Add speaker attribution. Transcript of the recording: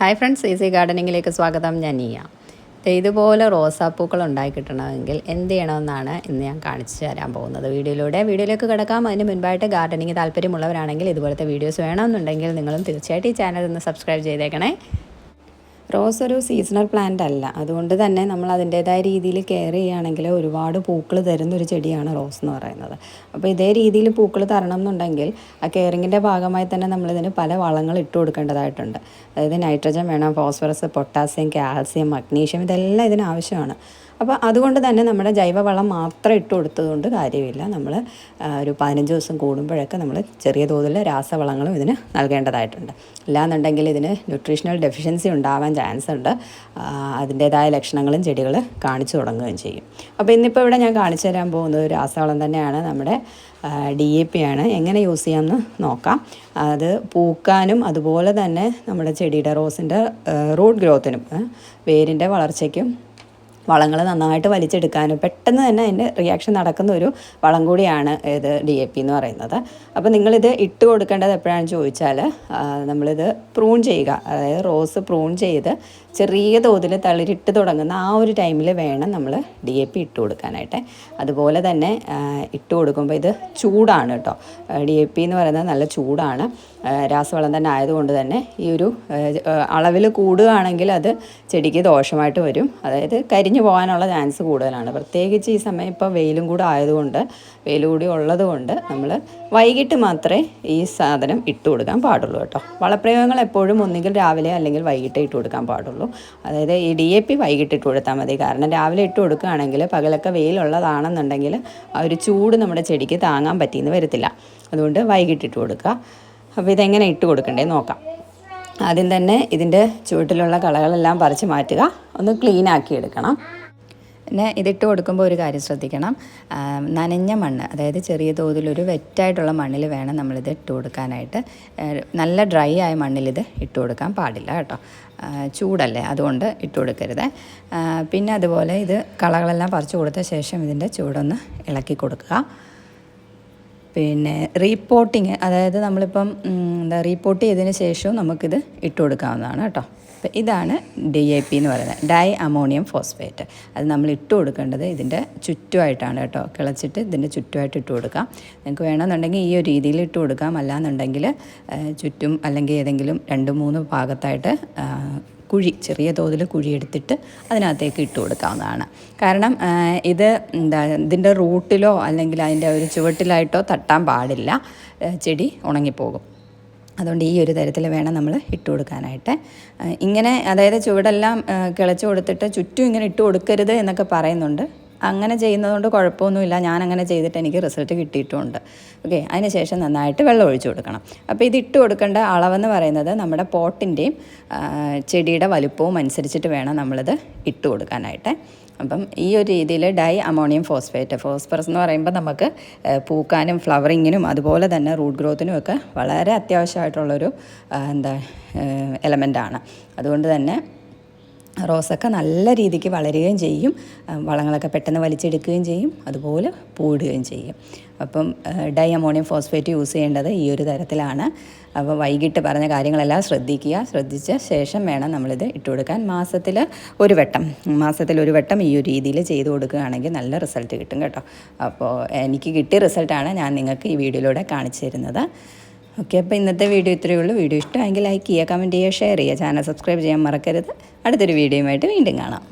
Speaker 1: Hi friends easy ഗാർഡനിങ്ങിലേക്ക് സ്വാഗതം. ഞാൻ നീയ. ഇതുപോലെ റോസാപ്പൂക്കൾ ഉണ്ടായി കിട്ടണമെങ്കിൽ എന്ത് ചെയ്യണമെന്നാണ് ഇന്ന് ഞാൻ കാണിച്ചു തരാൻ പോകുന്നത് വീഡിയോയിലൂടെ. വീഡിയോയിലേക്ക് കിടക്കാം. അതിന് മുൻപായിട്ട് ഗാർഡനിങ് താല്പര്യമുള്ളവരാണെങ്കിൽ ഇതുപോലത്തെ വീഡിയോസ് വേണമെന്നുണ്ടെങ്കിൽ നിങ്ങളും തീർച്ചയായിട്ടും ഈ ചാനൽ ഒന്ന് സബ്സ്ക്രൈബ് ചെയ്തേക്കണേ. റോസ് ഒരു സീസണൽ പ്ലാന്റ് അല്ല. അതുകൊണ്ട് തന്നെ നമ്മൾ അതിന്റേതായ രീതിയിൽ കെയർ ചെയ്യുകയാണെങ്കിൽ ഒരുപാട് പൂക്കൾ തരുന്ന ഒരു ചെടിയാണ് റോസ് എന്ന് പറയുന്നത്. അപ്പോൾ ഇതേ രീതിയിൽ പൂക്കൾ തരണം എന്നുണ്ടെങ്കിൽ ആ കെയറിങ്ങിന്റെ ഭാഗമായി തന്നെ നമ്മളിതിന് പല വളങ്ങൾ ഇട്ട് കൊടുക്കേണ്ടതായിട്ടുണ്ട്. അതായത് നൈട്രജൻ വേണം ഫോസ്ഫറസ് പൊട്ടാസ്യം കാൽസ്യം മഗ്നീഷ്യം ഇതെല്ലാം ഇതിന് ആവശ്യമാണ്. അപ്പോൾ അതുകൊണ്ട് തന്നെ നമ്മുടെ ജൈവവളം മാത്രം ഇട്ട് കൊടുത്തതുകൊണ്ട് കാര്യമില്ല. നമ്മൾ ഒരു പതിനഞ്ച് ദിവസം കൂടുമ്പോഴൊക്കെ നമ്മൾ ചെറിയ തോതിൽ രാസവളങ്ങളും ഇതിന് നൽകേണ്ടതായിട്ടുണ്ട്. ഇല്ലാന്നുണ്ടെങ്കിൽ ഇതിന് ന്യൂട്രീഷണൽ ഡെഫിഷ്യൻസി ഉണ്ടാവാൻ ചാൻസ് ഉണ്ട്. അതിന്റേതായ ലക്ഷണങ്ങളും ചെടികൾ കാണിച്ചു തുടങ്ങുകയും ചെയ്യും. അപ്പോൾ ഇന്നിപ്പോൾ ഇവിടെ ഞാൻ കാണിച്ചു തരാൻ പോകുന്നത് രാസവളം തന്നെയാണ്. നമ്മുടെ ഡി എ പി ആണ്. എങ്ങനെ യൂസ് ചെയ്യാമെന്ന് നോക്കാം. അത് പൂക്കാനും അതുപോലെ തന്നെ നമ്മുടെ ചെടിയുടെ റോസിന്റെ റൂട്ട് ഗ്രോത്തിനും വേരിന്റെ വളർച്ചയ്ക്കും വളങ്ങൾ നന്നായിട്ട് വലിച്ചെടുക്കാനും പെട്ടെന്ന് തന്നെ അതിന്റെ റിയാക്ഷൻ നടക്കുന്ന ഒരു വളം കൂടിയാണ് ഇത് ഡി എ പി എന്ന് പറയുന്നത്. അപ്പോൾ നിങ്ങളിത് ഇട്ട് കൊടുക്കേണ്ടത് എപ്പോഴാണെന്ന് ചോദിച്ചാൽ നമ്മളിത് പ്രൂൺ ചെയ്യുക. അതായത് റോസ് പ്രൂൺ ചെയ്ത് ചെറിയ തോതിൽ തളിരിട്ട് തുടങ്ങുന്ന ആ ഒരു ടൈമിൽ വേണം നമ്മൾ ഡി എ പി ഇട്ട് കൊടുക്കാനായിട്ട്. അതുപോലെ തന്നെ ഇട്ട് കൊടുക്കുമ്പോൾ ഇത് ചൂടാണ് കേട്ടോ. ഡി എ പി എന്ന് പറയുന്നത് നല്ല ചൂടാണ്. രാസവളം തന്നെ ആയതുകൊണ്ട് തന്നെ ഈ ഒരു അളവിൽ കൂടുകയാണെങ്കിൽ അത് ചെടിക്ക് ദോഷമായിട്ട് വരും. അതായത് കരിഞ്ഞു പോകാനുള്ള ചാൻസ് കൂടുതലാണ്. പ്രത്യേകിച്ച് ഈ സമയം ഇപ്പോൾ വെയിലും കൂടെ ആയതുകൊണ്ട് വെയിൽ കൂടി ഉള്ളത് കൊണ്ട് നമ്മൾ വൈകിട്ട് മാത്രമേ ഈ സാധനം ഇട്ട് കൊടുക്കാൻ പാടുള്ളൂ കേട്ടോ. വളപ്രയോഗങ്ങൾ എപ്പോഴും ഒന്നുകിൽ രാവിലെ അല്ലെങ്കിൽ വൈകിട്ട് ഇട്ട് കൊടുക്കാൻ പാടുള്ളൂ. അതായത് ഈ ഡി എ പി വൈകിട്ട് ഇട്ട് കൊടുത്താൽ മതി. കാരണം രാവിലെ ഇട്ട് കൊടുക്കുകയാണെങ്കിൽ പകലൊക്കെ വെയിലുള്ളതാണെന്നുണ്ടെങ്കിൽ ആ ഒരു ചൂട് നമ്മുടെ ചെടിക്ക് താങ്ങാൻ പറ്റിയെന്ന് വരത്തില്ല. അതുകൊണ്ട് വൈകിട്ട് ഇട്ട് കൊടുക്കുക. അപ്പോൾ ഇതെങ്ങനെ ഇട്ട് കൊടുക്കണ്ടേ നോക്കാം. ആദ്യം തന്നെ ഇതിന്റെ ചുവട്ടിലുള്ള കളകളെല്ലാം പറിച്ച് മാറ്റുക. ഒന്ന് ക്ലീൻ ആക്കി എടുക്കണം. പിന്നെ ഇതിട്ട് കൊടുക്കുമ്പോൾ ഒരു കാര്യം ശ്രദ്ധിക്കണം. നനഞ്ഞ മണ്ണ് അതായത് ചെറിയ തോതിലൊരു വെറ്റായിട്ടുള്ള മണ്ണിൽ വേണം നമ്മളിത് ഇട്ട് കൊടുക്കാനായിട്ട്. നല്ല ഡ്രൈ ആയ മണ്ണിലിത് ഇട്ട് കൊടുക്കാൻ പാടില്ല കേട്ടോ. ചൂടല്ലേ അതുകൊണ്ട് ഇട്ട് കൊടുക്കരുത്. പിന്നെ അതുപോലെ ഇത് കളകളെല്ലാം പറിച്ചു കൊടുത്ത ശേഷം ഇതിന്റെ ചൂടൊന്ന് ഇളക്കി കൊടുക്കുക. പിന്നെ റീപ്പോർട്ടിങ് അതായത് നമ്മളിപ്പം എന്താ റീപ്പോർട്ട് ചെയ്തതിന് ശേഷവും നമുക്കിത് ഇട്ട് കൊടുക്കാവുന്നതാണ് കേട്ടോ. അപ്പം ഇതാണ് ഡി എ പി എന്ന് പറയുന്നത്. ഡൈ അമോണിയം ഫോസ്ഫേറ്റ് അത് നമ്മൾ ഇട്ട് കൊടുക്കേണ്ടത് ഇതിന്റെ ചുറ്റുമായിട്ടാണ് കേട്ടോ. കിളച്ചിട്ട് ഇതിന്റെ ചുറ്റുമായിട്ട് ഇട്ട് കൊടുക്കാം. നിങ്ങൾക്ക് വേണമെന്നുണ്ടെങ്കിൽ ഈ ഒരു രീതിയിൽ ഇട്ട് കൊടുക്കാം. അല്ലാന്നുണ്ടെങ്കിൽ ചുറ്റും അല്ലെങ്കിൽ ഏതെങ്കിലും രണ്ട് മൂന്ന് ഭാഗത്തായിട്ട് കുഴി ചെറിയ തോതിൽ കുഴി എടുത്തിട്ട് അതിനകത്തേക്ക് ഇട്ട് കൊടുക്കാവുന്നതാണ്. കാരണം ഇത് എന്താ ഇതിന്റെ റൂട്ടിലോ അല്ലെങ്കിൽ അതിന്റെ ഒരു ചുവട്ടിലായിട്ടോ തട്ടാൻ പാടില്ല. ചെടി ഉണങ്ങിപ്പോകും. അതുകൊണ്ട് ഈ ഒരു തരത്തിൽ വേണം നമ്മൾ ഇട്ട് കൊടുക്കാനായിട്ട്. ഇങ്ങനെ അതായത് ചുവടെല്ലാം കിളച്ച് കൊടുത്തിട്ട് ചുറ്റും ഇങ്ങനെ ഇട്ട് കൊടുക്കരുത് എന്നൊക്കെ പറയുന്നുണ്ട്. അങ്ങനെ ചെയ്യുന്നതുകൊണ്ട് കുഴപ്പമൊന്നുമില്ല. ഞാൻ അങ്ങനെ ചെയ്തിട്ട് എനിക്ക് റിസൾട്ട് കിട്ടിയിട്ടുണ്ട്. ഓക്കെ അതിനുശേഷം നന്നായിട്ട് വെള്ളം ഒഴിച്ചു കൊടുക്കണം. അപ്പോൾ ഇത് ഇട്ട് കൊടുക്കേണ്ട അളവെന്ന് പറയുന്നത് നമ്മുടെ പോട്ടിന്റെയും ചെടിയുടെ വലുപ്പവും അനുസരിച്ചിട്ട് വേണം നമ്മളിത് ഇട്ട് കൊടുക്കാനായിട്ട്. അപ്പം ഈ ഒരു രീതിയിൽ ഡൈ അമോണിയം ഫോസ്ഫേറ്റ് ഫോസ്ഫറസ് എന്ന് പറയുമ്പോൾ നമുക്ക് പൂക്കാനും ഫ്ലവറിങ്ങിനും അതുപോലെ തന്നെ റൂട്ട് ഗ്രോത്തിനും ഒക്കെ വളരെ അത്യാവശ്യമായിട്ടുള്ളൊരു എന്താ എലമെന്റാണ് അതുകൊണ്ട് തന്നെ റോസൊക്കെ നല്ല രീതിക്ക് വളരുകയും ചെയ്യും. വളങ്ങളൊക്കെ പെട്ടെന്ന് വലിച്ചെടുക്കുകയും ചെയ്യും. അതുപോലെ പൂടുകയും ചെയ്യും. അപ്പം ഡൈ അമോണിയം ഫോസ്ഫേറ്റ് യൂസ് ചെയ്യേണ്ടത് ഈ ഒരു തരത്തിലാണ്. അപ്പോൾ വൈകിട്ട് പറഞ്ഞ കാര്യങ്ങളെല്ലാം ശ്രദ്ധിക്കുക. ശ്രദ്ധിച്ച ശേഷം വേണം നമ്മളിത് ഇട്ട് കൊടുക്കാൻ. മാസത്തിൽ ഒരു വട്ടം. മാസത്തിൽ ഒരു വട്ടം ഈ ഒരു രീതിയിൽ ചെയ്ത് കൊടുക്കുകയാണെങ്കിൽ നല്ല റിസൾട്ട് കിട്ടും കേട്ടോ. അപ്പോൾ എനിക്ക് കിട്ടിയ റിസൾട്ടാണ് ഞാൻ നിങ്ങൾക്ക് ഈ വീഡിയോയിലൂടെ കാണിച്ചു തരുന്നത്. ഓക്കെ അപ്പോൾ ഇന്നത്തെ വീഡിയോ ഇത്രയേ ഉള്ളൂ. വീഡിയോ ഇഷ്ടമെങ്കിൽ ലൈക്ക് ചെയ്യുക കമന്റ് ചെയ്യുക ഷെയർ ചെയ്യുക. ചാനൽ സബ്സ്ക്രൈബ് ചെയ്യാൻ മറക്കരുത്. അടുത്തൊരു വീഡിയോയുമായിട്ട് വീണ്ടും കാണാം.